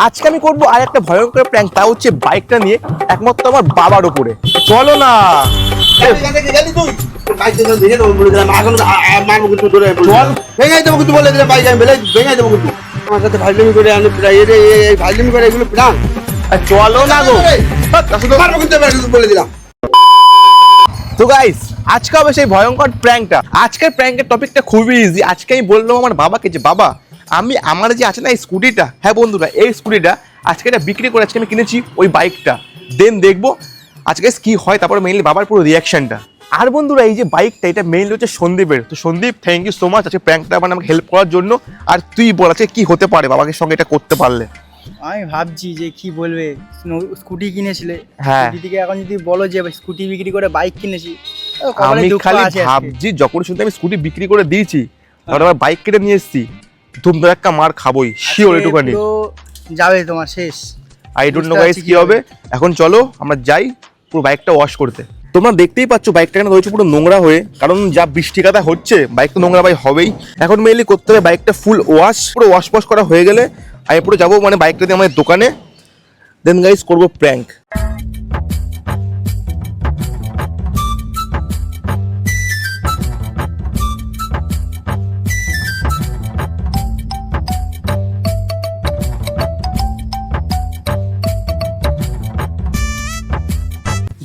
আজকে আমি করব আর একটা ভয়ঙ্কর প্র্যাঙ্ক তা হচ্ছে বাইকটা নিয়ে একমাত্র আমার বাবার উপরে। চলো না। চলো। না গো। বলে দিলাম। তো গাইস আজকে হবে সেই ভয়ঙ্কর প্র্যাঙ্কটা আজকের প্র্যাঙ্কের টপিকটা খুবই ইজি আজকে আমি বললাম আমার বাবাকে যে বাবা আমি আমার যে আছে না এই স্কুটিটা হ্যাঁ বন্ধুরা এই স্কুটিটা আজকে এটা বিক্রি করে আজকে আমি কিনেছি ওই বাইকটা। দেন দেখব আজকে কি হয় তারপরে মেইনলি বাবার পুরো রিয়াকশনটা আর বন্ধুরা এই যে বাইকটা এটা মেইনলি হচ্ছে সন্দীপের। তো Sandip thank you so much আজকে প্র্যাঙ্কটা মানে আমাকে হেল্প করার জন্য। আর তুই বল আজকে কি হতে পারে বাবাকে সঙ্গে এটা করতে পারলে। আমি ভাবছি যে কি বলবে স্কুটি কিনেছিলে। হ্যাঁ। থেকে এখন যদি বলো যে স্কুটি বিক্রি করে বাইক কিনেছি আমি খালি ভাবছি যখন শুনতে আমি স্কুটি বিক্রি করে দিয়েছি আমার বাইক কেটে নিয়ে এসেছি। ধুমধার একটা মার খাবোই শিওর পুরো যাবে তোমার শেষ। আই ডোন্ট নো গাইস কি হবে। এখন চলো আমরা যাই পুরো বাইকটা ওয়াশ করতে। তোমরা দেখতেই পাচ্ছ বাইকটা কেন রয়েছে পুরো নোংরা হয়ে কারণ যা বৃষ্টি কাদা হচ্ছে বাইক তো নোংরা ভাই হবেই। এখন মেইনলি করতে হবে বাইকটা ফুল ওয়াশ পুরো ওয়াশ ওয়াশ করা হয়ে গেলে আমি পুরো যাব মানে বাইকটা দিয়ে আমাদের দোকানে। দেন গাইস করব প্র্যাঙ্ক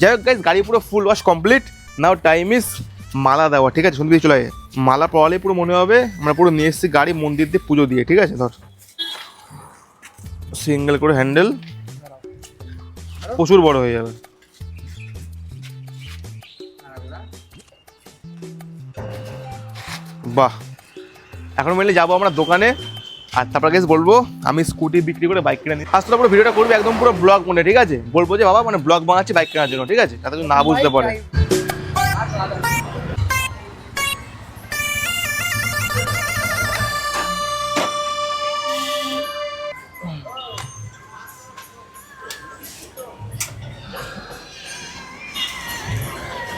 যাই হোক গাইজ গাড়ি পুরো full wash complete now time is মালা দেওয়া, ঠিক আছে? সন্ধ্যে চলে মালা পড়ালে পুরো মনে হবে, আমরা পুরো নিয়ে এসেছি গাড়ি, মন্দির দিয়ে পুজো দিয়ে, ঠিক আছে? ধর। সিঙ্গেল করে হ্যান্ডেল প্রচুর বড় হয়ে যাবে। বাহ। এখন মেনলি যাব আমরা দোকানে। আর তারপর গেছে বলব আমি স্কুটি বিক্রি করে বাইক কিনে নিই ফার্স্ট পুরো ভিডিওটা করব একদম পুরো ব্লগ মনে ঠিক আছে? বলব যে বাবা মানে ব্লগ বানাচ্ছি বাইক কেনার জন্য ঠিক আছে? তাতে না বুঝতে পারে।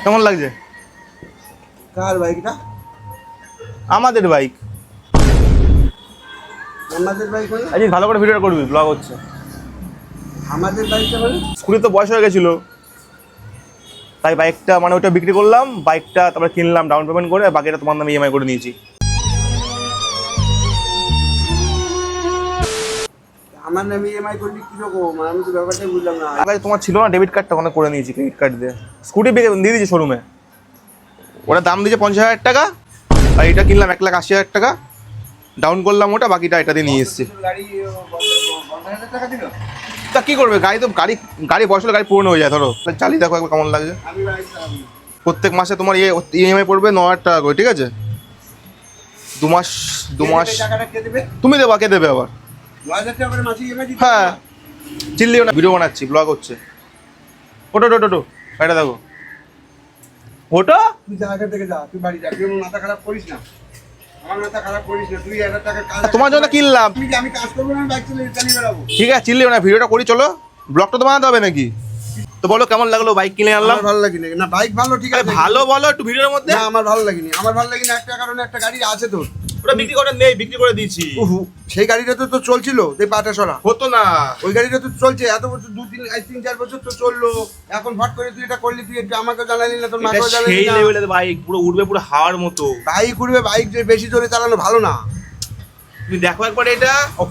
কেমন লাগছে? কার বাইকটা? আমাদের বাইক আমাদের বাইক মানে? আজকে ভালো করে ভিডিও করবি ব্লগ হচ্ছে আমাদের বাইকটা মানে? স্কুটি তো বয়স হয়ে গেছিল তাই বাইকটা মানে ওটা বিক্রি করলাম বাইকটা তারপরে কিনলাম ডাউন পেমেন্ট করে বাকিটা তোমার নামে ইএমআই করে নিয়েছি আমার নামে EMI করলি কীরকম? আমি তো ব্যাপারটাই বুঝলাম না। আগে তোমার ছিল না ডেবিট কার্ডটা ওখানে করে নিয়েছি ক্রেডিট কার্ড দিয়ে স্কুটি দিয়ে দিয়েছি শোরুমে ওটা দাম দিয়েছে পঞ্চাশ হাজার টাকা আর এটা কিনলাম এক লাখ আশি হাজার টাকা ডাউন করলাম ওটা বাকিটা এটা দিয়ে নিয়ে এসেছি? তা কি করবে? গাড়ি তো গাড়ি গাড়ি বয়স হলে গাড়ি পুরনো হয়ে যায় ধরো। চালিয়ে দেখো একবার কেমন লাগছে। প্রত্যেক মাসে তোমার ইয়ে ইএমআই পড়বে ন হাজার টাকা করে ঠিক আছে? দু মাস দু মাস? তুমি দেবা কে দেবে আবার? হ্যাঁ? চিল্লিও না ভিডিও বানাচ্ছি ব্লগ হচ্ছে। ওটো ওটো ওটো এটা দেখো। ওটা? তুই জায়গা থেকে যা তুই বাড়ি যা মাথা খারাপ করিস না। তোমার জন্য কিনলাম ঠিক আছে চিল্লিও না ভিডিওটা করি চলো। ব্লগটা তো বানাতে হবে নাকি? তো বলো কেমন লাগল বাইক কিনে আনলাম? ভালো লাগেনি। না বাইক ভালো ঠিক আছে। ভালো বলো একটু ভিডিওর মধ্যে। আমার ভালো লাগেনি। আমার ভালো লাগেনি একটা কারণে একটা গাড়ি আছে তোর ওটা বিক্রি করে নেই বিক্রি করে দিয়েছি। উহু, সেই গাড়িটা তো তোর চলছিল তুই পাটা সরা। হতো না। ওই গাড়িটা তো চলছে এত বছর দু তিন এই তিন চার বছর তো চলল। এখন ফট করে তুই এটা করলি তুই একটু আমাকে জানালি না তোর এটা মাকেও জানালি সেই না লেভেলের বাইক পুরো উঠবে পুরো হাওয়ার মতো। বাইক উঠবে বাইক যে বেশি জোরে চালানো ভালো না। তুমি দেখো একবার এটা। ওহ,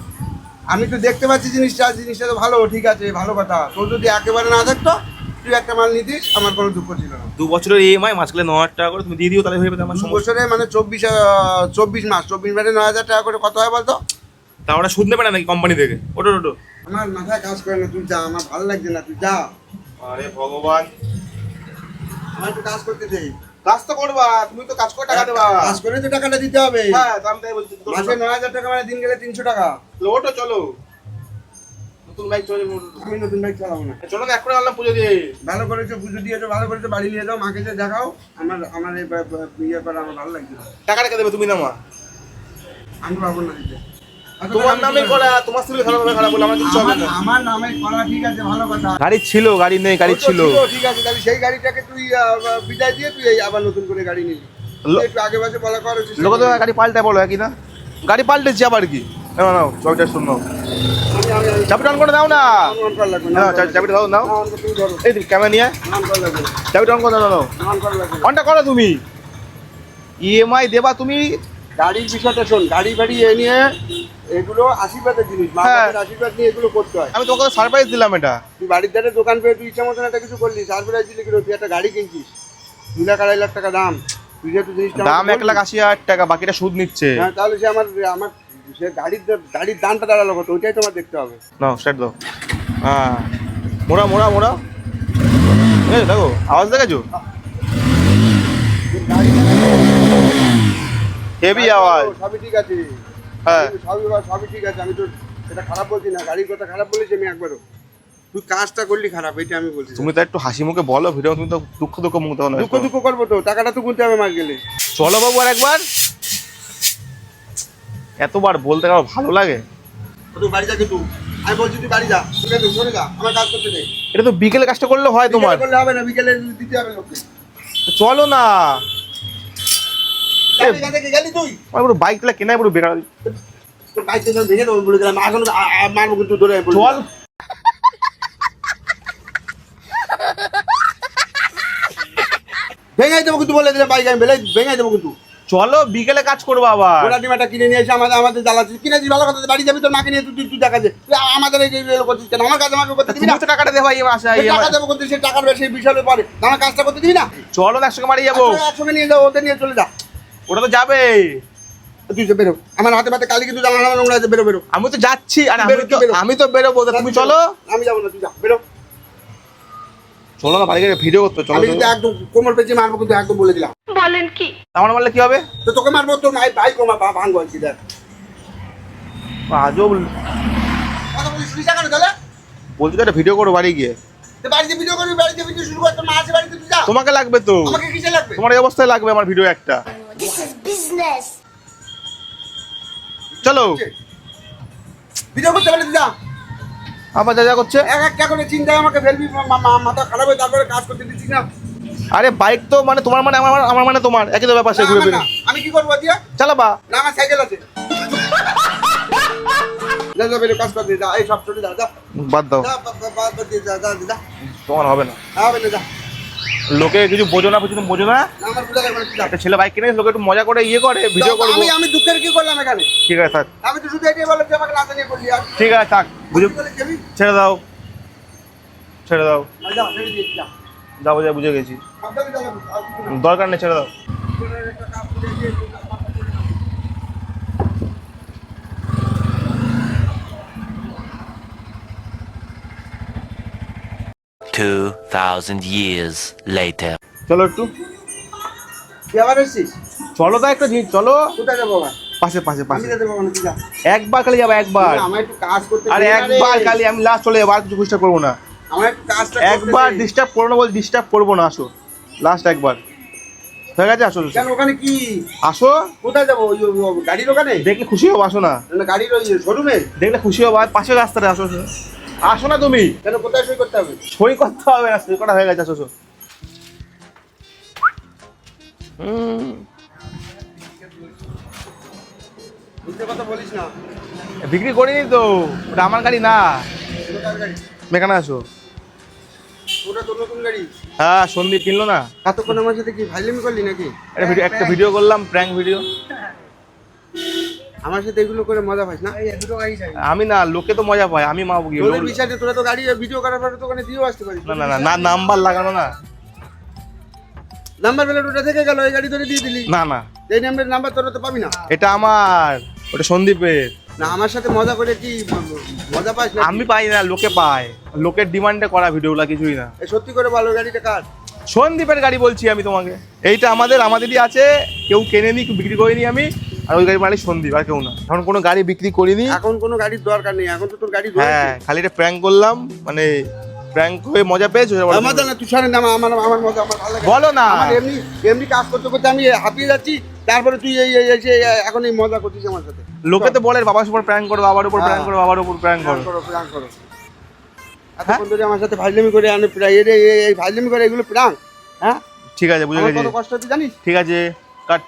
আমি তো দেখতে পাচ্ছি জিনিসটা জিনিসটা তো ভালো ঠিক আছে ভালো কথা। তোর যদি একেবারে না থাকতো তুই একটা মাল নিতিস আমার কোনো দুঃখ ছিল না। দু বছরের ইএমআই মাসকালে ন হাজার টাকা করে তুমি দিয়ে দিও তাহলে হয়ে যাবে আমার দু সমস্যা। বছরে মানে চব্বিশ চব্বিশ মাস চব্বিশ মাসে নয় হাজার টাকা করে কত হয় বলতো? তা ওরা নেবে না নাকি কোম্পানি থেকে? ওটো ওটো আমার মাথায় কাজ করে না তুই যা আমার ভালো লাগছে না তুই যা। আরে ভগবান। আমার একটু কাজ করতে চাই কাজ তো করবা তুমি তো কাজ করে টাকা দেবা। কাজ করে তো টাকাটা দিতে হবে। হ্যাঁ তো আমি তাই বলছি মাসে নয় হাজার টাকা মানে দিন গেলে তিনশো টাকা। ওটো চলো। নতুন বাইক চলে আমি নতুন বাইক চালাবো না। চলো না এখন আনলাম পুজো দিয়ে। ভালো করেছ পুজো দিয়েছ ভালো করেছ বাড়ি নিয়ে যাও মাকে যে দেখাও। আমার আমার এই বা- বা- ইয়ে করা আমার ভালো লাগছে টাকা টাকা দেবে তুমি না মা। আমি পারব না দিতে। তোমার নামে করা তোমার স্ত্রী খারাপ হবে খারাপ বলে আমার কিছু হবে না। আমার নামে করা ঠিক আছে ভালো কথা। গাড়ি ছিল গাড়ি নেই গাড়ি ছিল। ঠিক আছে তাহলে সেই গাড়িটাকে তুই বিদায় দিয়ে তুই আবার নতুন করে গাড়ি নিবি একটু আগে পাশে বলা কর লোক তো গাড়ি পাল্টায় বলো একই না? গাড়ি পাল্টেছি আবার কি? না না চাবিটা শূন্য চাবিটা অন করে দাও না। চাবি- চাবিটা দাও নাও। ধরো এই তুমি ক্যামেরা নিয়ে করা চাবিটা অন করে দাও দাও করা। অনটা করো তুমি। ইএমআই দেবা তুমি। গাড়ির বিষয়টা শোন গাড়ি ফাড়ি এ নিয়ে এগুলো আশীর্বাদের জিনিস মা হ্যাঁ। বাবার আশীর্বাদ নিয়ে এগুলো করতে হয়। আমি তোমাকে সারপ্রাইজ দিলাম এটা। তুই বাড়ির ধারে দোকান পেয়ে তুই ইচ্ছা মতন একটা কিছু করলি সারপ্রাইজ দিলি কিলো তুই একটা গাড়ি কিনছিস দু লাখ আড়াই লাখ টাকা দাম। তুই যেহেতু জিনিসটা দাম এক লাখ আশি হাজার টাকা বাকিটা সুদ নিচ্ছে। হ্যাঁ তাহলে সে আমার আমার সে গাড়ির গাড়ির দামটা দাঁড়াল কত? ওইটাই তোমার দেখতে হবে। নাও স্টার্ট দাও। হ্যাঁ। মোড়া মোড়া মোড়া। এই দেখো আওয়াজ দেখেছ? হেভি আওয়াজ। সবই ঠিক আছে। হ্যাঁ। সবই সবই ঠিক আছে। আমি তো সেটা খারাপ বলছি না। গাড়ির কথা খারাপ বলেছি আমি একবারও। তুই কাজটা করলি খারাপ এটা আমি বলছি। তুমি তো একটু হাসি মুখে বলো ভিডিও তুমি তো দুঃখ দুঃখ মুখে তখন দুঃখ দুঃখ করব তো। টাকাটা তো গুনতে হবে মাস গেলে। চলো বাবু আর একবার। এতবার বলতে কারও ভালো লাগে? তুই বাড়ি যা কিন্তু আমি বলছি তুই বাড়ি যা। আমার কাজ করতে দে। এটা তো বিকেলে কাজটা করলে হয় তোমার। করলে হবে না বিকেলে দিতে হবে চলো না। চাবি গেলি তুই? আমার বাইক তাহলে কেনাই পুরো বেকার তোর বাইক ভেঙে দেবো বলে দিলাম। এখন আ- আ- মারবো কিন্তু ধরে চল। ভেঙে দেবো কিন্তু বলে দিলাম বাইক আমি বেলে ভেঙে দেবো কিন্তু। চলো বিকেলে কাজ করব আবার। ওরা ডিমাটা কিনে নিয়ে এসে আমাদের আমাদের জ্বালাচ্ছিস কিনেছিস ভালো কথা বাড়ি যাবি তোর মাকে নিয়ে তুই তুই- দেখা যায় আমাদের এই যে করছিস কেন? আমার কাজ আমাকে করতে দিবি না? টাকাটা দেবো এই মাসে টাকা দেবো করতে সে টাকার বেশি বিশাল পরে। আমার কাজটা করতে দিবি না? চলো একসঙ্গে বাড়ি যাব। একসঙ্গে- নিয়ে যাব ওদের নিয়ে চলে যা। ওটা তো যাবে। তুই বেরো। আমার হাতে পাতে কালি কিন্তু জামা আমার নোংরা আছে বেরো বেরো। আমি তো যাচ্ছি আর আমি বেরো, তো বেরো। আমি তো বেরোবো তুমি চলো। আমি যাব না তুই যা বেরো। চলো না বাড়ি ভিডিও করতে চলো আমি কিন্তু একদম কোমর পেঁচে মারবো কিন্তু একদম বলে দিলাম। বলেন কি? আমার বললে কি হবে? তো তোকে মারবো তোর মাই ভাই কোমা বা দেখ। আজও কথা বলিস শুনিস কেন তাহলে? বলছি তো একটা ভিডিও করো বাড়ি গিয়ে। বাড়িতে ভিডিও করবি বাড়িতে ভিডিও শুরু মা আছে বাড়িতে তুই যা। তোমাকে লাগবে তো। আমাকে কিসে লাগবে? তোমার এই অবস্থায় লাগবে আমার ভিডিও একটা। দিস ইজ বিজনেস চলো। ভিডিও করতে পারলে তুই যা। আবার যা যা করছে। এক একটা করে চিন্তায় আমাকে ফেলবি মাথা খারাপ হয়ে তারপরে কাজ করতে দিচ্ছিস না। আরে বাইক তো মানে তোমার মানে আমার আমার মানে তোমার। একই তো ব্যাপার সে ঘুরে ফিরে। আমি কি করব দিয়ে? চালাবা না আমার সাইকেল আছে। যা যা বেরো কাজ কর যা। এই সব চলে যা যা। বাদ দাও। তোমার হবে না। হবে না যা। লোকে কিছু বোঝো না কিছু বোঝো না? না, আমার বুঝা লাগবে না তুই যা একটা ছেলে বাইক কিনে লোকে একটু মজা করে ইয়ে করে ভিডিও করব আমি আমি দুঃখের কি করলাম এখানে? ঠিক আছে থাক। আমি তো শুধু এটাই বললাম যে আমাকে না জানিয়ে করলি আর ঠিক আছে থাক বুঝে। যাবি ছেড়ে দাও। ছেড়ে দাও। না, যা। বোঝা বুঝে গেছি। দরকার নেই ছেড়ে দাও। একটা কাজ করে দিয়ে একটু কাজ করে দে। 2,000 years later. চলো একটু। তুই আবার এসছিস? চলো তো একটা জিনিস চলো। কোথায় যাব আবার? পাশে পাশে পাশে। যেতে পারব না তুই যা। একবার খালি যাব একবার। আমার একটু কাজ করতে আরে। একবার খালি আমি লাস্ট চলে যাব আর কিছু ডিস্টার্ব করব না। আমার একটু কাজটা একবার। ডিস্টার্ব করব না বল ডিস্টার্ব করব না আসো। লাস্ট একবার। হয়ে গেছে আসো কেন ওখানে কি? আসো। কোথায় যাব? ওই গাড়ির ওখানে? দেখলে খুশি হব আসো না। না গাড়ির ওই শোরুমে দেখলে খুশি হব আর পাশের রাস্তাটা আসো। আসো। না তুমি। কেন কোথায় সই করতে হবে? সই করতে হবে না সই করা হয়ে গেছে আসো কথা বলিস না। বিক্রি করিনি তো ওটা আমার গাড়ি না। কার আসো। ওটা তোর নতুন গাড়ি? হ্যাঁ সন্দীপ কিনলো না। এতক্ষণ আমার সাথে কি ভাইলেমি করলি নাকি? একটা ভিডিও একটা ভিডিও করলাম প্র্যাঙ্ক ভিডিও। আমার সাথে এগুলো করে মজা পাইস না? আমি না লোকে তো মজা পায় আমি মা গিয়ে তোদের বিশ্বাসে তোরা তো গাড়ি ভিডিও করার পরে তো ওখানে দিয়েও আসতে পারিস। না না না নাম্বার লাগানো না। নাম্বার প্লেট ওটা থেকে গেল এই গাড়ি ধরে দিয়ে দিলি। না না। এই নাম্বারের নাম্বার তোরা তো পাবি না। এটা আমার ওটা সন্দীপের। না আমার সাথে মজা করে কি মজা পাস না? আমি পাই না লোকে পায়। লোকের ডিমান্ডে করা ভিডিওগুলো কিছুই না। সত্যি করে ভালো গাড়িটা কার? সন্দীপের গাড়ি বলছি আমি তোমাকে। এইটা আমাদের আমাদেরই আছে কেউ কেনেনি বিক্রি করিনি আমি। আর ওই গাড়ি মালিক সন্দীপ আর কেউ না। এখন কোনো গাড়ি বিক্রি করিনি। এখন কোনো গাড়ির দরকার নেই এখন তো তোর গাড়ি হ্যাঁ খালি এটা প্র্যাঙ্ক করলাম মানে প্র্যাঙ্ক হয়ে মজা পেয়েছ? আমার না তুই শোনেন আমার আমার মজা আমার ভালো লাগে বলো না। এমনি এমনি কাজ করতে করতে আমি হাঁপিয়ে যাচ্ছি তারপরে তুই এই এই এসে এখন এই মজা করছিস আমার সাথে। লোকে তো বলে বাবার উপর প্র্যাঙ্ক করো বাবার উপর হ্যাঁ। প্র্যাঙ্ক করো বাবার উপর প্র্যাঙ্ক করো। প্রাণ করো এতক্ষণ ধরে আমার সাথে ফাইজলামি করে আনে প্রায় এই এই ফাইজলামি করে এগুলো প্রাণ হ্যাঁ? ঠিক আছে বুঝে গেছি। কষ্ট জানিস? ঠিক আছে কাট।